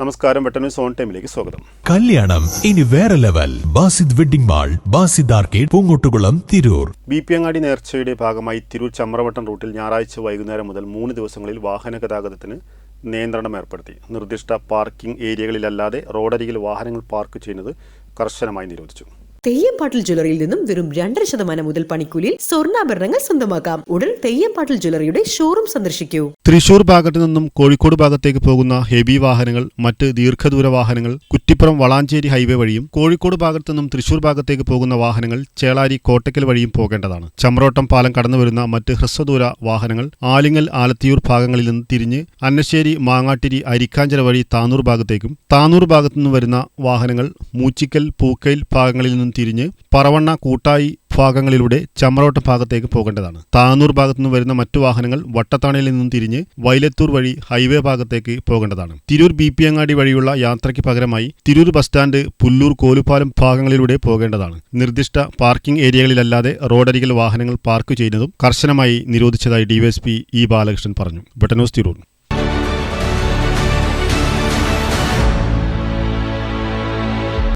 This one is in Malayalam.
നമസ്കാരം പെട്ടെന്ന് സോൺ ടൈമിലേക്ക് സ്വാഗതം. കല്യാണം ഇനി വേറെ level. Basid wedding mall Basid arcade Poongottukulam Tirur. B P Angadi നേർച്ചയുടെ ഭാഗമായി തിരൂർ ചമ്രവട്ടം റൂട്ടിൽ ഞായറാഴ്ച വൈകുന്നേരം മുതൽ മൂന്ന് ദിവസങ്ങളിൽ വാഹന ഗതാഗതത്തിന് നിയന്ത്രണം ഏർപ്പെടുത്തി. നിർദ്ദിഷ്ട പാർക്കിംഗ് ഏരിയകളിലല്ലാതെ റോഡരികിൽ വാഹനങ്ങൾ പാർക്ക് ചെയ്യുന്നത് കർശനമായി നിരോധിച്ചു. തെയ്യംപാട്ടിൽ ജ്വല്ലറിയിൽ നിന്നും വെറും രണ്ടര ശതമാനം മുതൽ പണിക്കൂലിയിൽ സ്വർണാഭരണങ്ങൾ സ്വന്തമാക്കാം. ഉടൻ തെയ്യംപാട്ടിൽ ജ്വല്ലറിയുടെ ഷോറൂം സന്ദർശിക്കൂ. തൃശൂർ ഭാഗത്തു നിന്നും കോഴിക്കോട് ഭാഗത്തേക്ക് പോകുന്ന ഹെവി വാഹനങ്ങൾ മറ്റ് ദീർഘദൂര വാഹനങ്ങൾ കുറ്റിപ്പുറം വളാഞ്ചേരി ഹൈവേ വഴിയും കോഴിക്കോട് ഭാഗത്തു നിന്നും തൃശൂർ ഭാഗത്തേക്ക് പോകുന്ന വാഹനങ്ങൾ ചേളാരി കോട്ടയ്ക്കൽ വഴിയും പോകേണ്ടതാണ്. ചമ്രോട്ടം പാലം കടന്നു വരുന്ന മറ്റ് ഹ്രസ്വദൂര വാഹനങ്ങൾ ആലിങ്ങൽ ആലത്തിയൂർ ഭാഗങ്ങളിൽ നിന്ന് തിരിഞ്ഞ് അന്നശ്ശേരി മാങ്ങാട്ടിരി അരിക്കാഞ്ചിറ വഴി താനൂർ ഭാഗത്തേക്കും താനൂർ ഭാഗത്തു നിന്നും വരുന്ന വാഹനങ്ങൾ മൂച്ചിക്കൽ പൂക്കൈൽ ഭാഗങ്ങളിൽ നിന്നും തിരിഞ്ഞ് പറവണ്ണ കൂട്ടായി ഭാഗങ്ങളിലൂടെ ചമ്മറോട്ട ഭാഗത്തേക്ക് പോകേണ്ടതാണ്. താനൂർ ഭാഗത്തു നിന്ന് വരുന്ന മറ്റു വാഹനങ്ങൾ വട്ടത്താണയിൽ നിന്നും തിരിഞ്ഞ് വൈലത്തൂർ വഴി ഹൈവേ ഭാഗത്തേക്ക് പോകേണ്ടതാണ്. തിരൂർ ബി പി അങ്ങാടി വഴിയുള്ള യാത്രയ്ക്ക് പകരമായി തിരൂർ ബസ് സ്റ്റാൻഡ് പുല്ലൂർ കോലുപാലം ഭാഗങ്ങളിലൂടെ പോകേണ്ടതാണ്. നിർദ്ദിഷ്ട പാർക്കിംഗ് ഏരിയകളിലല്ലാതെ റോഡരികിൽ വാഹനങ്ങൾ പാർക്ക് ചെയ്യുന്നതും കർശനമായി നിരോധിച്ചതായി ഡിവൈഎസ്പി ഇ ബാലകൃഷ്ണൻ പറഞ്ഞു. ബട്ടനോസ് തിരൂർ.